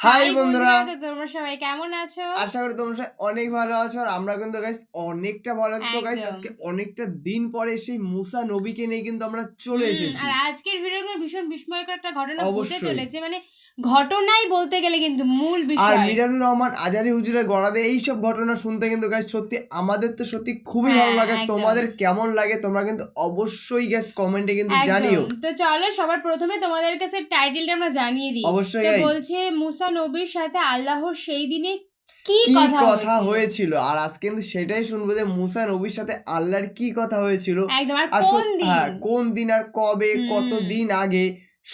High বন্ধুরা। তোমরা সবাই কেমন আছো? আশা করি তোমরা সবাই অনেক ভালো আছো আর আমরা কিন্তু গাইস অনেকটা ভালো আছি তো গাইস আজকে অনেকটা দিন পরে সেই মুসা নবীকে নিয়ে কিন্তু আমরা চলে এসেছি। আর আজকের ভিডিও ভীষণ বিস্ময়কর একটা ঘটনা ঘটে চলেছে। মানে ঘটনাই বলতে গেলে কিন্তু মূল আর বিষয়। মিজানুর রহমান আজারি হুজুরের গড়াতে এইসব ঘটনা শুনতে কিন্তু গাইস সত্যি আমাদের তো সত্যি খুবই হ্যাঁ, ভালো লাগে তোমাদের কেমন লাগে তোমরা কিন্তু অবশ্যই গ্যাস কমেন্টে কিন্তু জানিও। তো চলো সবার প্রথমে তোমাদের কাছে টাইটেলটা আমরা জানিয়ে দিই। অবশ্যই গাইস বলছে মুসা নবীর সাথে আল্লাহর সেই দিনে কি কথা হয়েছিল? আর আজকে কিন্তু সেটাই শুনব যে মুসা নবীর সাথে আল্লাহর কি কথা হয়েছিল? আর আর কোন দিন? হ্যাঁ কোন দিন আর কবে। কত দিন আগে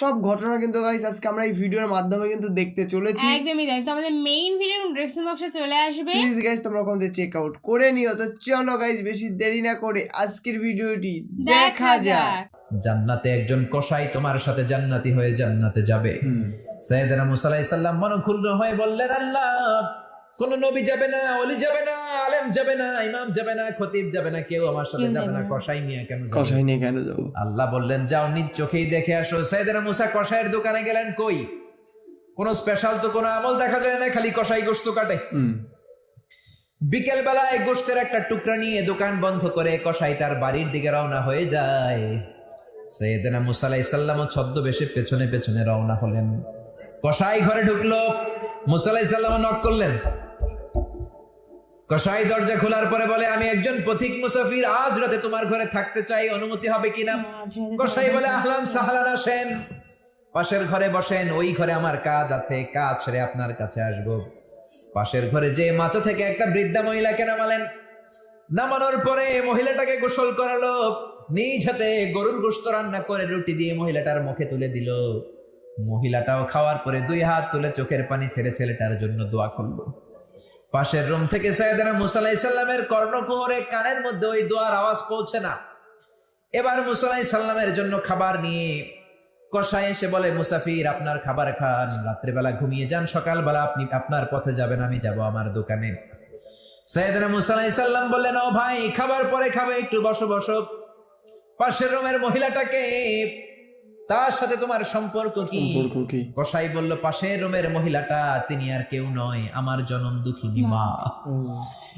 সব ঘটনা কিন্তু গাইস আজকে আমরা এই ভিডিওর মাধ্যমে কিন্তু দেখতে চলেছি। একদমই তাই তো আমাদের মেইন ভিডিও ড্রেসিং বক্সে চলে আসবে। প্লিজ গাইস তোমরা থেকে চেক আউট করে নিও। তো চলো গাইস বেশি দেরি না করে আজকের ভিডিওটি দেখা যাক। জান্নাতে একজন কসাই তোমার সাথে জান্নাতি হয়ে জান্নাতে যাবে। সৈয়দনা মুসা আলাইহিস সালাম মনক্ষুণ্ণ হয়ে বললেন আল্লাহ কোন নবী যাবে না অলি যাবে না আলেম যাবে না ইমাম যাবে না খতিব যাবে না কেউ আমার সাথে যাবে না। কসাই মিয়া কেন যাবে? কষাই নিয়ে কেন যাব? আল্লাহ বললেন যাও নিজ চোখেই দেখে আসো। সৈয়দনা মুসা কসাইয়ের দোকানে গেলেন কই? কোন স্পেশাল তো কোনো আমল দেখা যায় না খালি কসাই গোস্ত কাটে। বিকেল বেলায় গোস্তের একটা টুকরা নিয়ে দোকান বন্ধ করে কসাই তার বাড়ির দিকে রওনা হয়ে যায়। সৈয়দনা মুসা আলাইহিস সালাম ছদ্মবেশে পেছনে পেছনে রওনা হলেন। কসাই ঘরে ঢুকলো মুসা আলাইহিস সালাম নক করলেন। কসাই দরজা খোলার পরে বলে আমি একজন পথিক মুসাফির আজ রাতে তোমার ঘরে থাকতে চাই অনুমতি হবে কিনা? কসাই বলে আহলান সাহলান আসেন। পাশের ঘরে বসেন ওই ঘরে আমার কাজ আছে কাজ সেরে আপনার কাছে আসব। পাশের ঘরে যে মাচা থেকে একটা বৃদ্ধা মহিলাকে নামালেন। নামানোর পরে মহিলাটাকে গোসল করালো নিজ হাতে গরুর গোস্ত রান্না করে রুটি দিয়ে মহিলাটার মুখে তুলে দিল। মহিলাটাও খাওয়ার পরে দুই হাত তুলে চোখের পানি ছেড়ে ছেলেটার জন্য দোয়া করল। পাশের রুম থেকে সাইয়েদনা মুসা আলাইহিস সালামের কর্ণকুহরে কানের মধ্যে ওই দোয়ার আওয়াজ পৌঁছে না। এবার মুসা আলাইহিস সালামের জন্য খাবার নিয়ে কষায় এসে বলে, মুসাফির, আপনার খাবার খান। রাত্রেবেলা ঘুমিয়ে যান। সকালবেলা আপনি, আপনার পথে যাবেন, আমি যাব আমার দোকানে। সৈয়দনা মুসা আলাইহিস সালাম বললেন, ও ভাই, খাবার পরে খাবে, একটু বসো বসো। পাশের রুমের মহিলাটাকে তার সাথে তোমার সম্পর্ক কি? সম্পর্ক কি? কসাই বলল পাশের রুমের মহিলাটা তিনি আর কেউ নয় আমার জনম দুঃখিনী মা।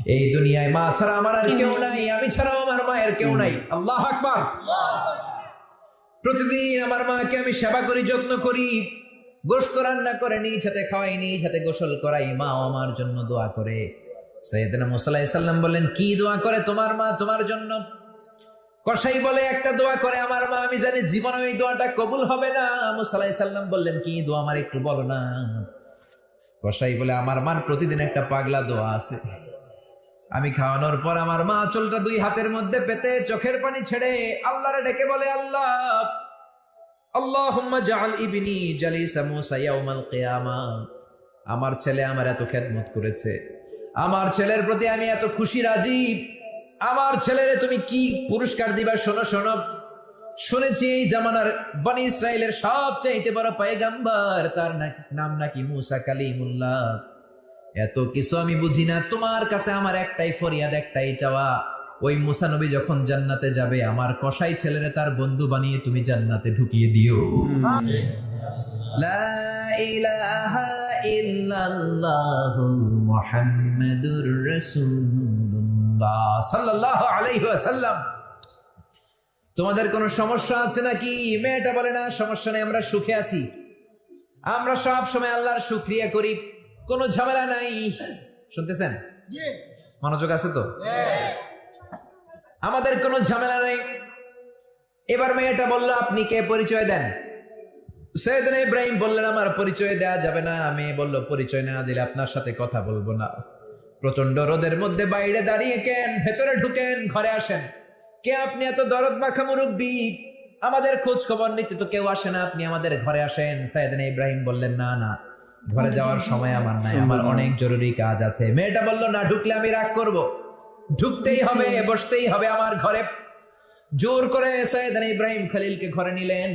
এই দুনিয়ায় মা ছাড়া আমার আর কেউ নাই আমি ছাড়াও আমার মায়ের কেউ নাই। আল্লাহ আকবার। প্রতিদিন আমার মাকে আমি সেবা করি যত্ন করি। গোস্ত রান্না করে নিজ হাতে খাওয়াই নিজ হাতে গোসল করাই। মাও আমার জন্য দোয়া করে। সৈয়দনা মুসাল্লাহ সাল্লাম বললেন কি দোয়া করে তোমার মা তোমার জন্য? কসাই বলে, একটা দোয়া করে আমার মা, আমি জানি জীবনে ওই দোয়াটা কবুল হবে না। মুসাল্লাহ সাল্লাম বললেন, কি দোয়া আমার একটু বলো না। কসাই বলে, আমার মার প্রতিদিন একটা পাগলা দোয়া আছে। আমি খাওয়ানোর পর আমার মা আঁচলটা দুই হাতের মধ্যে পেতে চোখের পানি ছেড়ে আল্লাহরে ডেকে বলে, আল্লাহ, আল্লাহুম্মা জাআল ইবনি জালিসা মুসা ইয়াউমাল কিয়ামা। আমার ছেলে আমার এত খেদমত করেছে। আমার ছেলের প্রতি আমি এত খুশি রাজি আমার ছেলেরে তুমি কি পুরস্কার দিবা? শোনো শোনো। শুনেছি এই জামানার বনি ইসরায়েলের সবচাইতে বড় পয়গাম্বার। তার নাম নাকি মুসা কালিমুল্লাহ। এত কিছু আমি বুঝি না। তোমার কাছে আমার একটাই ফরিয়াদ, একটাই চাওয়া। ওই মুসা নবী যখন জান্নাতে যাবে, আমার কসাই ছেলেরে তার বন্ধু বানিয়ে তুমি জান্নাতে ঢুকিয়ে দিও। ইল্লাল্লাহু মুহাম্মাদুর রাসূলুল্লাহ সাল্লাল্লাহু আলাইহি ওয়াসাল্লাম। তোমাদের কোনো সমস্যা আছে নাকি? মেয়েটা বলে না সমস্যা নেই আমরা সুখে আছি। আমরা সব সময় আল্লাহর শুক্রিয়া করি কোনো ঝামেলা নাই। শুনতেছেন? মনোযোগ আছে তো? আমাদের কোনো ঝামেলা নেই। এবার মেয়েটা বলল আপনি কে? পরিচয় দেন। সৈয়দ ইব্রাহিম বললেন আমার পরিচয় দেয়া যাবে না। মেয়ে বলল পরিচয় না দিলে আপনার সাথে কথা বলব না। প্রচণ্ড রোদের মধ্যে বাইরে দাঁড়িয়ে কেন? ভেতরে ঢুকেন ঘরে আসেন। কে আপনি এত দরদ মাখা মুরব্বী? আমাদের খোঁজ খবর নিতে তো কেউ আসে না আপনি আমাদের ঘরে আসেন। সাইদিন ইব্রাহিম বললেন না না ঘরে যাওয়ার সময় আমার নাই আমার অনেক জরুরি কাজ আছে। মেয়েটা বলল না ঢুকলে আমি রাগ করব। ঢুকতেই হবে বসতেই হবে আমার ঘরে। জোর করে সাইদান ইব্রাহিম খলিলকে ঘরে নিলেন।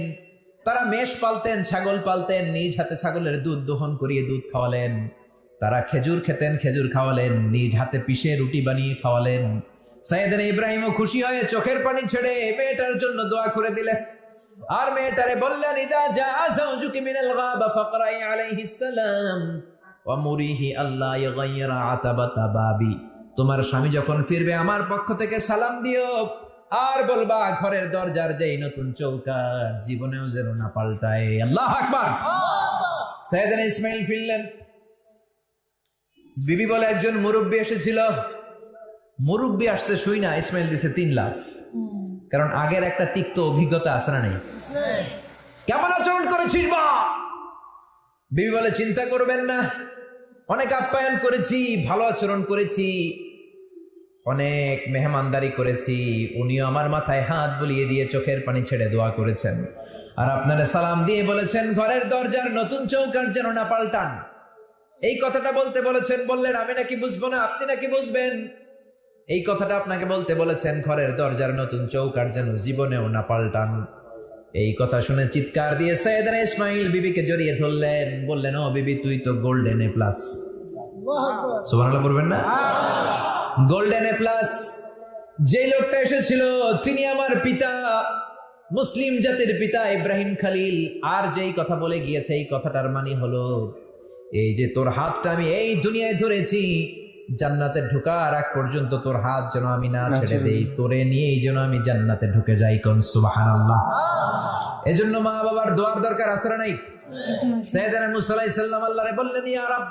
তারা মেষ পালতেন ছাগল পালতেন নিজ হাতে ছাগলের দুধ দোহন করিয়ে দুধ খাওয়ালেন। তারা খেজুর খেতেন খেজুর খাওয়ালেন নিজ হাতে পিষে রুটি বানিয়ে খাওয়ালেন। সাইদান ইব্রাহিমও খুশি হয়ে চোখের পানি ছেড়ে মেয়েটার জন্য দোয়া করে দিলেন। আর মেয়েটারে বললেন ইদা যা জাওজুকি মিনাল গাবা ফাকরাই আলাইহিস সালাম ওয়া মুরিহি আল্লাহ ইয়াগাইরা আতাবাতা বাবি তোমার স্বামী যখন ফিরবে আমার পক্ষ থেকে সালাম দিও। আর বলবা ঘরের দরজার যেই নতুন চৌকাট জীবনেও যেন না পাল্টায়। আল্লাহ আকবার। সাইয়েদনা ইসমাইল ফিরলেন। বিবি বলে একজন মুরব্বী এসেছিল। মুরব্বী আসছে শুই না, ইসমাইল দিছে তিন লাখ কারণ আগের একটা তিক্ত অভিজ্ঞতা আছে না নেই? কেমন আচরণ করেছিস বা বিবি বলে, চিন্তা করবেন না। অনেক আপ্যায়ন করেছি, ভালো আচরণ করেছি। অনেক মেহমানদারি করেছি। উনিও আমার মাথায় হাত বুলিয়ে দিয়ে চোখের পানি ছেড়ে দোয়া করেছেন। আর আপনারা সালাম দিয়ে বলেছেন, ঘরের দরজার নতুন চৌকার যেন না পাল্টান। এই কথাটা বলতে বলেছেন বললেন আমি নাকি বুঝব না আপনি নাকি বুঝবেন? এই কথাটা আপনাকে বলতে বলেছেন ঘরের দরজার নতুন চৌকার যেন জীবনেও না পাল্টান। এই কথা শুনে চিৎকার দিয়ে সৈয়দনা ইসমাইল বিবিকে জড়িয়ে ধরলেন বললেন ও বিবি তুই তো গোল্ডেন এ প্লাস সুবহানাল্লাহ বলবেন না? গোল্ডেন এ প্লাস যে লোকটা এসেছিল তিনি আমার পিতা মুসলিম জাতির পিতা ইব্রাহিম খালিল। আর যেই কথা বলে গিয়েছে এই কথাটার মানে হলো এই যে তোর হাতটা আমি এই দুনিয়ায় ধরেছি জান্নাতে ঢোকার আগ পর্যন্ত তোর হাত যেন আমি না ছেড়ে দেই তোরে নিয়েই যেন আমি জান্নাতে ঢুকে যাই কোন সুবহানাল্লাহ। এজন্য মা বাবার দোয়ার দরকার আছে না নাই? সৈয়দনা মুসা আলাইহিস সালাম আল্লাহরে বললেন ইয়া রব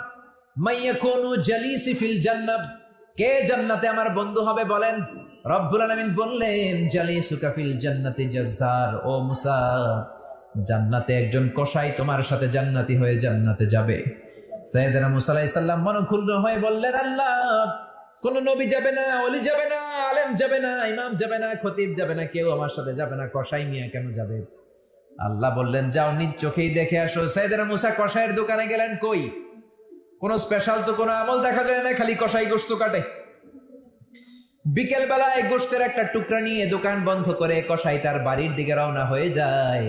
মাইয়াকুনু জালিসি ফিল জান্নাত। কে জান্নাতে আমার বন্ধু হবে বলেন? রব্বুল আলামিন বললেন জালিসুকা ফিল জান্নাতি জাজ্জার। ও মুসা জান্নাতে একজন কসাই তোমার সাথে জান্নাতি হয়ে জান্নাতে যাবে। সৈয়দনা মুসা আলাইহিস সালাম মনক্ষুণ্ণ হয়ে বললেন, আল্লাহ, কোন নবী যাবে না অলি যাবে না, আলেম যাবে না, ইমাম যাবে না, খতিব যাবে না, কেউ আমার সাথে যাবে না, কসাই মিয়া কেন যাবে? আল্লাহ বললেন, যাও নিজ চোখেই দেখে আসো সাইদানা মুসা কষাইয়ের দোকানে গেলেন কই? কোন স্পেশাল তো কোনো আমল দেখা যায় না, খালি কষাই গোস্ত কাটে। বিকেল বেলায় গোস্তের একটা টুকরা নিয়ে দোকান বন্ধ করে কষাই তার বাড়ির দিকে রওনা হয়ে যায়।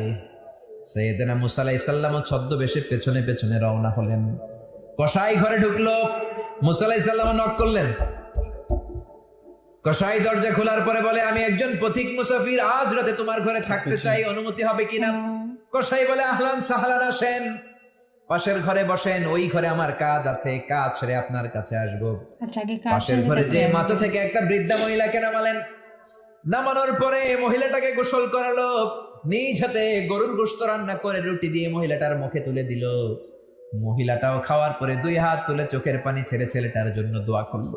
সৈয়দনা মুসা আলাইহিস সালাম ছদ্মবেশে পেছনে পেছনে রওনা হলেন। কষাই ঘরে ঢুকলো মুসা আলাইহিস নক করলেন। কসাই দরজা খোলার পরে বলে আমি একজন পথিক মুসাফির আজ রাতে তোমার ঘরে থাকতে চাই। অনুমতি হবে কিনা? কসাই বলে আহলান সাহলান আসেন। পাশের ঘরে বসেন ওই ঘরে আমার কাজ আছে কাজ সেরে আপনার কাছে আসব। আচ্ছা পাশের ঘরে যে মাচা থেকে একটা বৃদ্ধা মহিলাকে নামালেন নামানোর পরে মহিলাটাকে গোসল করালো নিজ হাতে গরুর গোস্ত রান্না করে রুটি দিয়ে মহিলাটার মুখে তুলে দিল। মহিলাটাও খাওয়ার পরে দুই হাত তুলে চোখের পানি ছেড়ে ছেলেটার জন্য দোয়া করল।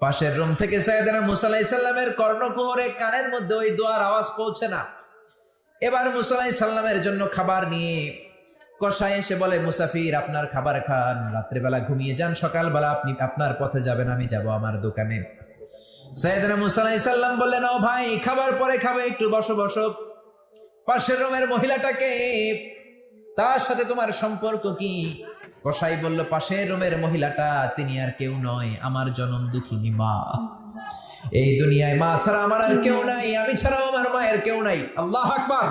পাশের রুম থেকে সাইয়েদনা মুসা আলাইহিস কর্ণকুহরে কানের মধ্যে ওই দোয়ার আওয়াজ পৌঁছে না। এবার মুসা আলাইহিস সালামের জন্য খাবার নিয়ে কষাই এসে বলে, মুসাফির, আপনার খাবার খান, রাত্রেবেলা ঘুমিয়ে যান, সকালবেলা আপনি, আপনার পথে যাবেন, আমি যাব আমার দোকানে। সাইয়েদনা মুসা আলাইহিস সালাম বললেন, ও ভাই, খাবার পরে খাবে, একটু বসো বসো। পাশের রুমের মহিলাটাকে তার সাথে তোমার সম্পর্ক কি? কসাই বলল, পাশের রুমের মহিলাটা, তিনি আর কেউ নয়, আমার জনম দুঃখিনী মা। এই দুনিয়ায় মা ছাড়া আমার আর কেউ নাই, আমি ছাড়াও আমার মায়ের কেউ নাই। আল্লাহ আকবার।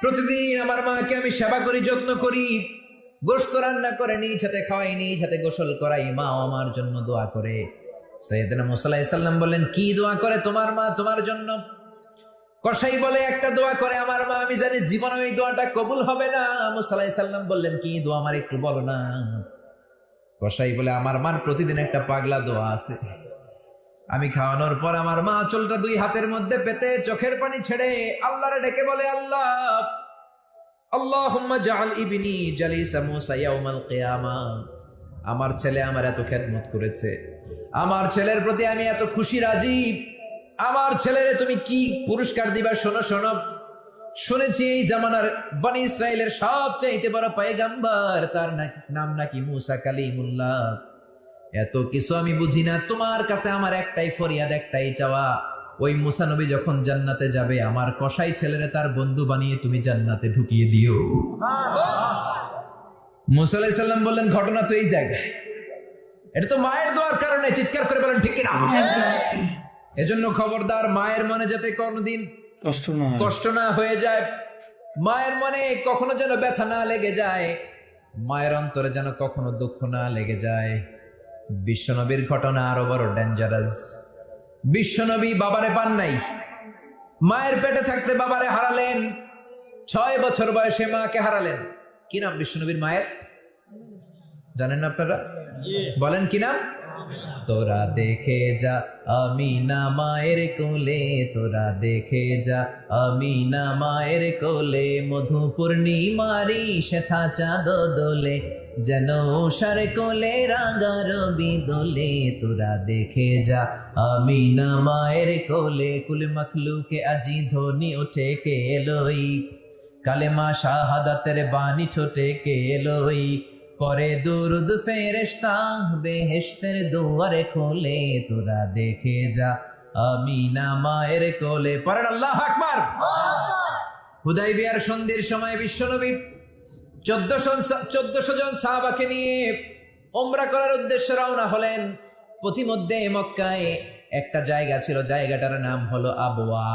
প্রতিদিন আমার মাকে আমি সেবা করি, যত্ন করি গোস্ত রান্না করে, নিজ হাতে খাওয়াই, নিজ হাতে গোসল করাই মা আমার জন্য দোয়া করে। সৈয়দনা মুসাল্লাহ সাল্লাম বললেন, কি দোয়া করে তোমার মা? তোমার জন্য কসাই বলে, একটা দোয়া করে আমার মা, আমি জানি জীবনে ওই দোয়াটা কবুল হবে না। মুসালাই সাল্লাম বললেন, কি দোয়া আমার একটু বলো না। কসাই বলে, আমার মার প্রতিদিন একটা পাগলা দোয়া আছে। আমি খাওয়ানোর পর আমার মা চুলটা দুই হাতের মধ্যে পেতে চোখের পানি ছেড়ে আল্লাহরে ডেকে বলে, আল্লাহ, আল্লাহুম্মা জাআল ইবনি জালিসা মুসা ইয়াউমাল আমার ছেলে আমার এত খেদমত করেছে। আমার ছেলের প্রতি আমি এত খুশি রাজি আমার ছেলেরে তুমি কি পুরস্কার দিবা? শোনো শোনো। শুনেছি এই জামানার বানি ইসরায়েলের সব চাইতে বড় পায়গাম্বার, তার নাম নাকি মুসা কালিমুল্লাহ। এত কিছু আমি বুঝি না। তোমার কাছে আমার একটাই ফরিয়াদ, একটাই চাওয়া। ওই মুসা নবী যখন জান্নাতে যাবে, আমার কসাই ছেলেরে তার বন্ধু বানিয়ে তুমি জান্নাতে ঢুকিয়ে দিও। মুসা আলাইহিস সাল্লাম বললেন, ঘটনা তো এই জায়গায়। এটা তো মায়ের দোয়ার কারণে চিৎকার করে বলেন, ঠিক কিনা? এজন্য খবরদার মায়ের মনে যাতে কোনোদিন কষ্ট না কষ্ট না হয়ে যায় মায়ের মনে কখনো যেন ব্যথা না লেগে যায় মায়ের অন্তরে যেন কখনো দুঃখ না লেগে যায়। বিশ্বনবীর ঘটনা আরও বড় ডেঞ্জারাস বিশ্বনবী বাবারে পান নাই মায়ের পেটে থাকতে বাবারে হারালেন ছয় বছর বয়সে মাকে হারালেন। কি নাম বিশ্বনবীর মায়ের? জানেন আপনারা? বলেন কি নাম? তোরা দেখে যা, আমি না মায়ের কোলে। তোরা দেখে যা, আমি না মায়ের কোলে। মধু পূর্ণিমারি শেথা চাঁদ দোলে, যেন উষার কোলে রাঙা রবি দোলে তোরা দেখে যা, আমি না মায়ের কোলে। কুল মখলুকে আজি ধ্বনি ওঠে কে এলোই। কালেমা শাহাদাতের বাণী ঠোঁটে কে এলোই। পরে দুরুদ ফেরেশতা বেহেশতের দুয়ারে খোলে, তোরা দেখে যা। আমি না মায়ের কোলে পরেন আল্লাহ আকবার। হুদাই সন্ধির সময় বিশ্বনবী চোদ্দশো চোদ্দশো জন সাহাবাকে নিয়ে ওমরা করার উদ্দেশ্যে রওনা হলেন। পথিমধ্যে মক্কায় একটা জায়গা ছিল, জায়গাটার নাম হলো আবোয়া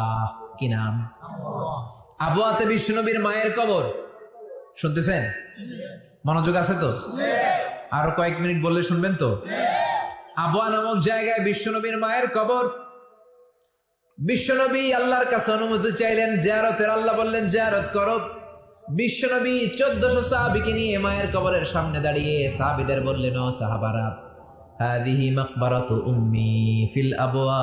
কি নাম? আবোয়াতে বিষ্ণুনবীর মায়ের কবর। শুনতেছেন? মনোযোগ আছে তো? আরও কয়েক মিনিট বললে শুনবেন তো? আবোয়া নামক জায়গায় বিশ্বনবীর মায়ের কবর। বিশ্বনবী আল্লাহর কাছে অনুমতি চাইলেন জিয়ারতের আল্লাহ বললেন জিয়ারত করো। বিশ্বনবী চোদ্দশো সাহাবিকে নিয়ে মায়ের কবরের সামনে দাঁড়িয়ে সাহাবিদের বললেন ও সাহাবারা হাদিহি মাকবারাতু উম্মি ফিল আবওয়া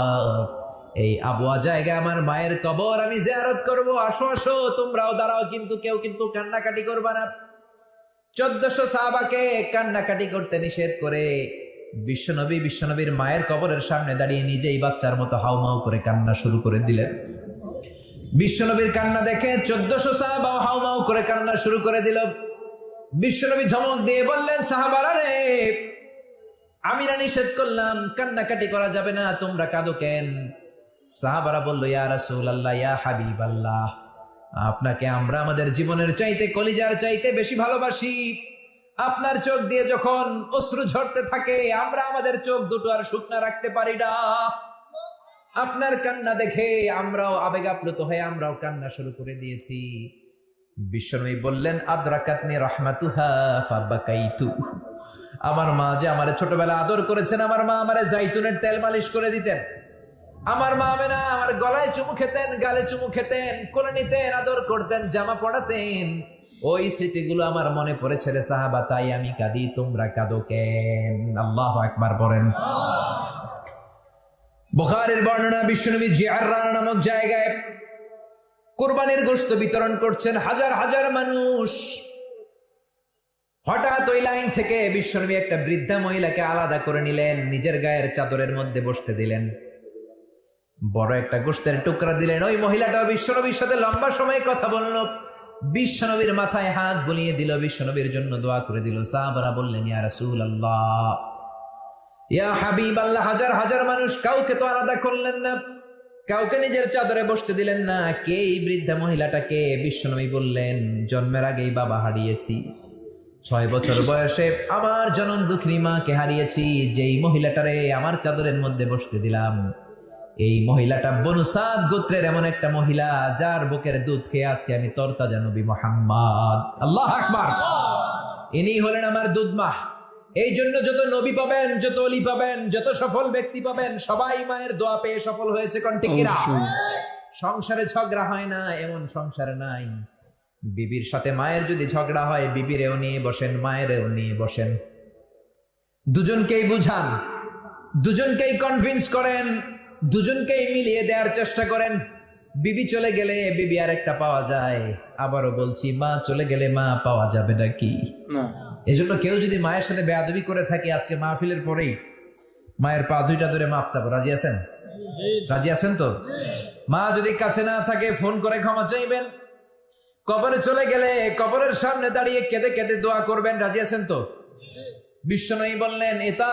এই আবওয়া জায়গায় আমার মায়ের কবর আমি জিয়ারত করব। আসো আসো তোমরাও দাঁড়াও কিন্তু কেউ কিন্তু কান্নাকাটি করবা না। চোদ্দশো সাহাবাকে কান্নাকাটি করতে নিষেধ করে বিশ্বনবী বিশ্বনবীর মায়ের কবরের সামনে দাঁড়িয়ে নিজেই বাচ্চার মতো হাউমাউ করে কান্না শুরু করে দিলেন। বিশ্বনবীর কান্না দেখে চোদ্দশো সাহাবা হাউমাউ করে কান্না শুরু করে দিল। বিশ্বনবী ধমক দিয়ে বললেন, সাহাবারা রে আমি না নিষেধ করলাম, কান্নাকাটি করা যাবে না, তোমরা কাঁদো কেন? সাহাবারা বলল, ইয়া রাসূল আল্লাহ ইয়া হাবিব আল্লাহ আপনাকে আমরা আমাদের জীবনের চাইতে, কলিজার চাইতে বেশি ভালোবাসি। আপনার চোখ দিয়ে যখন অশ্রু ঝরতে থাকে, আমরা আমাদের চোখ দুটো আর শুকনা রাখতে পারি না। আপনার কান্না দেখে আমরাও আবেগ আপ্লুত হয়ে আমরাও কান্না শুরু করে দিয়েছি। বিশ্বনবী বললেন, আদ্রাকাতনি রহমাতুহা ফাবাকাইতু। আমার মা যে আমার ছোটবেলা আদর করেছেন, আমার মা আমারে জাইতুনের তেল মালিশ করে দিতেন। আমার মা মেনা আমার গলায় চুমু খেতেন, গালে চুমু খেতেন কোলে নিতেন আদর করতেন, জামা পড়াতেন। ওই স্মৃতিগুলো আমার মনে পড়েছে রে সাহাবা, তাই আমি কাঁদি, তোমরা কাঁদো কেন? আল্লাহ একবার বলেন। বুখারের বর্ণনা, বিশ্বনবী জিয়াররা নামক জায়গায় কোরবানির গোশত বিতরণ করছেন হাজার হাজার মানুষ। হঠাৎ ওই লাইন থেকে বিশ্বনবী একটা বৃদ্ধা মহিলাকে আলাদা করে নিলেন, নিজের গায়ের চাদরের মধ্যে বসতে দিলেন। বড় একটা গোস্তের টুকরা দিলেন। ওই মহিলাটাও বিশ্বনবীর সাথে লম্বা সময় কথা বলল। বিশ্বনবীর মাথায় হাত বুলিয়ে দিল। বিশ্বনবীর জন্য দোয়া করে দিল। সাহাবারা বললেন, ইয়া রাসূল আল্লাহ ইয়া হাবিব আল্লাহ হাজার হাজার মানুষ কাউকে তো আলাদা করলেন না। কাউকে নিজের চাদরে বসতে দিলেন না। কে এই বৃদ্ধা মহিলাটাকে? বিশ্বনবী বললেন, জন্মের আগেই বাবা হারিয়েছি। ছয় বছর বয়সে আমার জনম দুঃখিনী মাকে হারিয়েছি। যেই মহিলাটারে আমার চাদরের মধ্যে বসতে দিলাম এই মহিলাটা বনুসাদ গোত্রের এমন একটা মহিলা যার বুকের দুধ খেয়ে আজকে আমি তরতাজা নবী মোহাম্মদ। আল্লাহ আকবার। ইনি হলেন আমার দুধমা। এই জন্য যত নবী পাবেন যত অলি পাবেন যত সফল ব্যক্তি পাবেন সবাই মায়ের দোয়া পেয়ে সফল হয়েছে কন্টিকিরা সংসারে ঝগড়া হয় না এমন সংসারে নাই। বিবির সাথে মায়ের যদি ঝগড়া হয় বিবিরেও নিয়ে বসেন মায়েরও নিয়ে বসেন। দুজনকেই বুঝান দুজনকেই কনভিন্স করেন দুজনকেই মিলিয়ে দেওয়ার চেষ্টা করেন। বিবি চলে গেলে বিবি আর একটা পাওয়া যায়। আবারও বলছি মা চলে গেলে মা পাওয়া যাবে নাকি? এজন্য কেউ যদি মায়ের সাথে বেয়াদবি করে থাকে আজকে মাহফিলের পরেই মায়ের পা দুইটা ধরে মাপ চাবো। রাজি আছেন? রাজি আছেন তো? মা যদি কাছে না থাকে ফোন করে ক্ষমা চাইবেন। কবরে চলে গেলে কবরের সামনে দাঁড়িয়ে কেঁদে কেঁদে দোয়া করবেন। রাজি আছেন তো? বিশ্বনয়ী বললেন এটা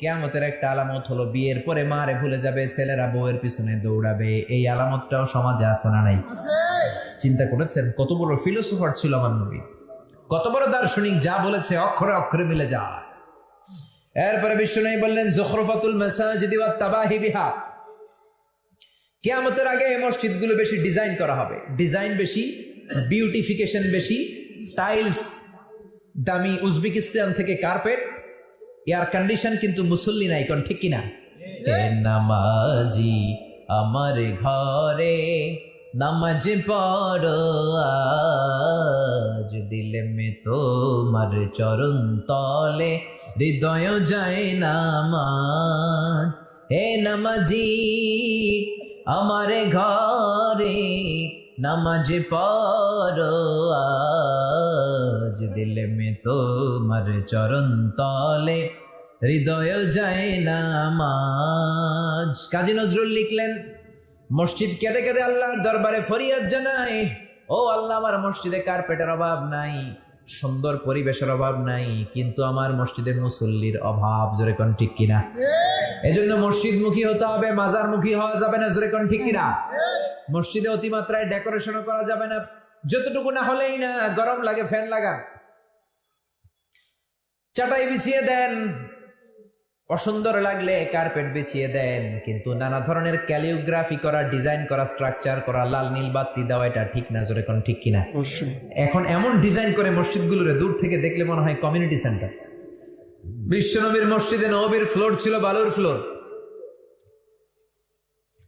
কেয়ামতের একটা আলামত হলো বিয়ের পরে মারে ভুলে যাবে ছেলেরা বউয়ের পিছনে দৌড়াবে। এই আলামতটাও সমাজে আছে না নাই? চিন্তা করেছেন? কত বড় ফিলোসোফার ছিল আমার নবী। কত বড় দার্শনিক যা বলেছে অক্ষরে অক্ষরে মিলে যায়। এরপরে বিষ্ণু বললেন জখরফাতুল মাসাজিদি ওয়াত তাবাহি বিহা। কিয়ামতের আগে এই মসজিদগুলো বেশি ডিজাইন করা হবে। ডিজাইন বেশি বিউটিফিকেশন বেশি টাইলস দামি উজবেকিস্তান থেকে কার্পেট এয়ার কন্ডিশন কিন্তু মুসল্লি নাই কোন ঠিক কিনা? এ নামাজি আমার ঘরে নামাজ পড়ো আজ দিলে মে তোমার চরণ তলে হৃদয় যায় নামাজ। হে নামাজি আমার ঘরে নামাজ পড়ো আজ দিলে মে তোমার চরণ তলে, হৃদয় যায় নামাজ। কাজী নজরুল লিখলেন, মসজিদ কেঁদে কেঁদে আল্লাহর দরবারে ফরিয়াদ জানায়। ও আল্লাহ, আমার মসজিদে কার্পেটের অভাব নাই, সুন্দর পরিবেশের অভাব নাই, কিন্তু আমার মসজিদের মুসল্লির অভাব, জোরে কোন ঠিক কিনা? এজন্য মসজিদ মুখী হতে হবে মাজার মুখী হওয়া যাবে না, জোরে কোন ঠিক কিনা? মসজিদে অতিমাত্রায় ডেকোরেশনও করা যাবে না, যতটুকু না হলেই না, গরম লাগে ফ্যান লাগান। চাটাই বিছিয়ে দেন। অসুন্দর লাগলে কার্পেট বিছিয়ে দেন। কিন্তু নানা ধরনের ক্যালিওগ্রাফি করা ডিজাইন করা স্ট্রাকচার করা লাল নীল বাতি দেওয়া এটা ঠিক না জোরে কোন ঠিক কিনা? এখন এমন ডিজাইন করে মসজিদগুলোরে দূর থেকে দেখলে মনে হয় কমিউনিটি সেন্টার বিশ্বনবীর মসজিদে নবীর ফ্লোর ছিল বালুর ফ্লোর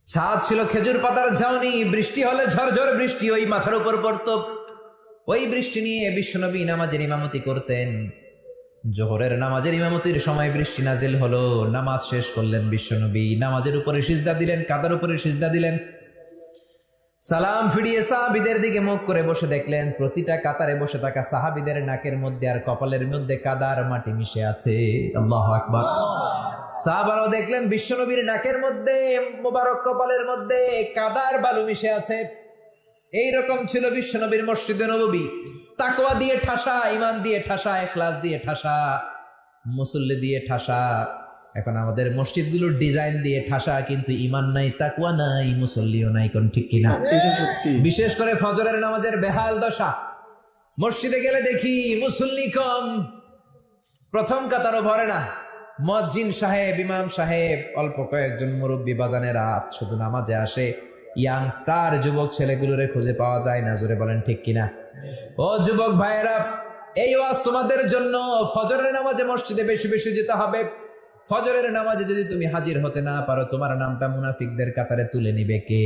ছাদ ছিল খেজুর পাতার ঝাউনি বৃষ্টি হলে ঝরঝর বৃষ্টি ওই মাথার উপর পড়তো। ওই বৃষ্টি নিয়ে বিশ্বনবী নামাজের ইমামতি করতেন। জোহরের নামাজের ইমামতির সময় বৃষ্টি নাজিল হলো। নামাজ শেষ করলেন বিশ্বনবী। নামাজের উপরে সিজদা দিলেন, কাদার উপরে সিজদা দিলেন। সালাম ফিরিয়ে সাহাবিদের দিকে মুখ করে বসে দেখলেন, প্রতিটা কাতারে বসে থাকা সাহাবিদের নাকের মধ্যে আর কপালের মধ্যে কাদার মাটি মিশে আছে। আল্লাহ আকবার। সাহাবারাও দেখলেন, বিশ্বনবীর নাকের মধ্যে, মোবারক কপালের মধ্যে কাদার বালু মিশে আছে। এই রকম ছিল বিশ্বনবীর মসজিদে নবী তাকওয়া দিয়ে ঠাসা ইমান দিয়ে ঠাসা এখলাস দিয়ে ঠাসা মুসল্লি দিয়ে ঠাসা। এখন আমাদের মসজিদগুলোর ডিজাইন দিয়ে ঠাসা কিন্তু ইমান নাই তাকুয়া নাই মুসল্লিও নাই কোন ঠিক কিনা? বিশেষ করে ফজরের নামাজের বেহাল দশা। মসজিদে গেলে দেখি মুসল্লি কম। প্রথম কাতারও ভরে না। মজ্জিন সাহেব ইমাম সাহেব অল্প কয়েকজন মুরব্বী বাজানেরা শুধু নামাজে আসে। ইয়াং স্টার যুবক ছেলেগুলোরে খুঁজে পাওয়া যায় না, জোরে বলেন ঠিক কিনা? ও যুবক ভাইয়েরা, এই ওয়াজ তোমাদের জন্য। ফজরের নামাজে মসজিদে বেশি বেশি যেতে হবে। ফজরের নামাজে যদি তুমি হাজির হতে না পারো, তোমার নামটা মুনাফিকদের কাতারে তুলে নিবে কে?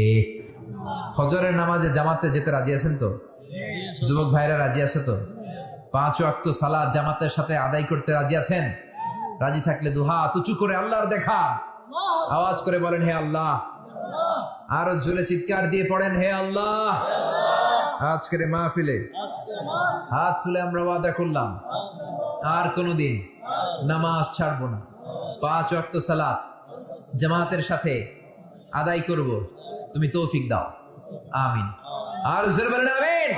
ফজরের নামাজে জামাতে যেতে রাজি আছেন তো? যুবক ভাইরা রাজি আছে তো? পাঁচ ওয়াক্ত সালাদ জামাতের সাথে আদায় করতে রাজি আছেন? রাজি থাকলে দুহাত তুচু করে আল্লাহর দেখা। আওয়াজ করে বলেন, হে আল্লাহ আরও জোরে চিৎকার দিয়ে পড়েন, হে আল্লাহ। আজকের মাহফিলে হাত তুলে আমরা ওয়াদা করলাম, আর কোনোদিন নামাজ ছাড়বো না। পাঁচ ওয়াক্ত সালাত জামাতের সাথে আদায় করব, তুমি তৌফিক দাও। আমিন। আর জোরে বলেন, আমিন।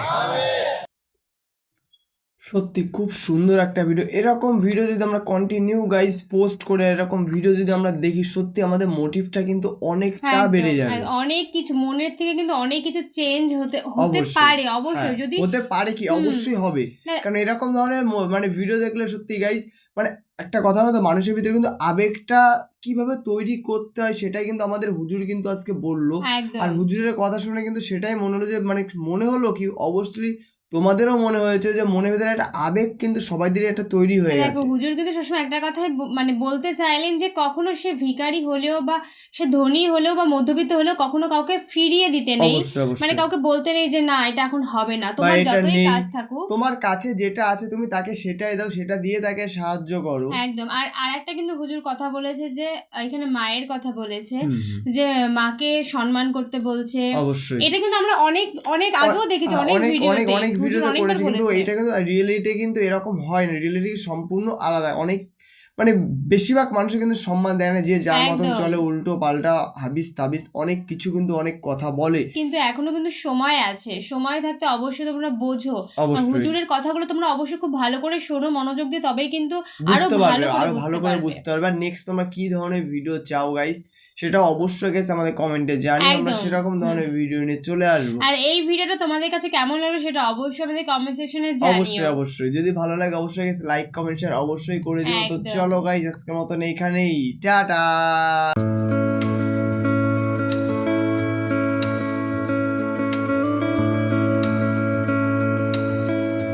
সত্যি খুব সুন্দর একটা ভিডিও এরকম ভিডিও যদি আমরা কন্টিনিউ গাইস পোস্ট করে এরকম ভিডিও যদি আমরা দেখি সত্যি আমাদের মোটিভটা কিন্তু অনেকটা বেড়ে যাবে। অনেক কিছু মনের থেকে কিন্তু অনেক কিছু চেঞ্জ হতে হতে অবশ্যই। পারে অবশ্যই হ্যাঁ, যদি হতে পারে কি? অবশ্যই হবে। কারণ এরকম ধরনের মানে ভিডিও দেখলে সত্যি গাইস মানে একটা কথা হতো মানুষের ভিতরে কিন্তু আবেগটা কীভাবে তৈরি করতে হয় সেটাই কিন্তু আমাদের হুজুর কিন্তু আজকে বলল। আর হুজুরের কথা শুনে কিন্তু সেটাই মনে হলো যে মানে মনে হলো কি অবশ্যই তোমাদেরও মনে হয়েছে যে মনের ভিতরে একটা আবেগ কিন্তু সবাইদেরই একটা তৈরি হয়ে দেখো গেছে। হুজুর কিন্তু সবসময় একটা কথাই মানে বলতে চাইলেন যে কখনো সে ভিখারি হলেও বা সে ধনী হলেও বা মধ্যবিত্ত হলেও কখনো কাউকে ফিরিয়ে দিতে নেই। মানে কাউকে বলতে নেই যে না এটা এখন হবে না। তোমার যতই কাজ থাকুক। তোমার কাছে যেটা আছে তুমি তাকে সেটাই দাও সেটা দিয়ে তাকে সাহায্য করো। একদম। আর আর একটা কিন্তু হুজুর কথা বলেছে যে এখানে মায়ের কথা বলেছে যে মাকে সম্মান করতে বলছে। অবশ্যই। এটা কিন্তু আমরা অনেক অনেক আগেও দেখেছি অনেক অনেক ভিডিওতে। অনেক অনেক ভিডিওতে করেছে কিন্তু। এটা কিন্তু রিয়েলিটি কিন্তু এরকম হয় না। রিয়েলিটি সম্পূর্ণ আলাদা। অনেক মানে বেশিরভাগ মানুষের কিন্তু সম্মান দেয় না যে যার মতন চলে উল্টো পাল্টা হাবিস তাবিস অনেক কিছু কিন্তু অনেক কথা বলে। কিন্তু এখনও কিন্তু সময় আছে। সময় থাকতে অবশ্যই তোমরা বোঝো। হুজুরের কথাগুলো তোমরা অবশ্যই খুব ভালো করে শোনো মনোযোগ দিয়ে তবেই কিন্তু আরও ভালো করে বুঝতে পারবে। আর নেক্সট তোমরা কি ধরনের ভিডিও চাও গাইস সেটা অবশ্যই গেছে আমাদের কমেন্টে জানি আমরা সেরকম ধরনের ভিডিও নিয়ে চলে আসব। আর এই ভিডিওটা তোমাদের কাছে কেমন লাগল সেটা অবশ্যই আমাদের কমেন্ট সেকশনে অবশ্যই জানিও। অবশ্যই অবশ্যই। যদি ভালো লাগে অবশ্যই গেছে লাইক কমেন্ট শেয়ার অবশ্যই করে দিও। তো চলো গাইস আজকের মতন এখানেই টাটা!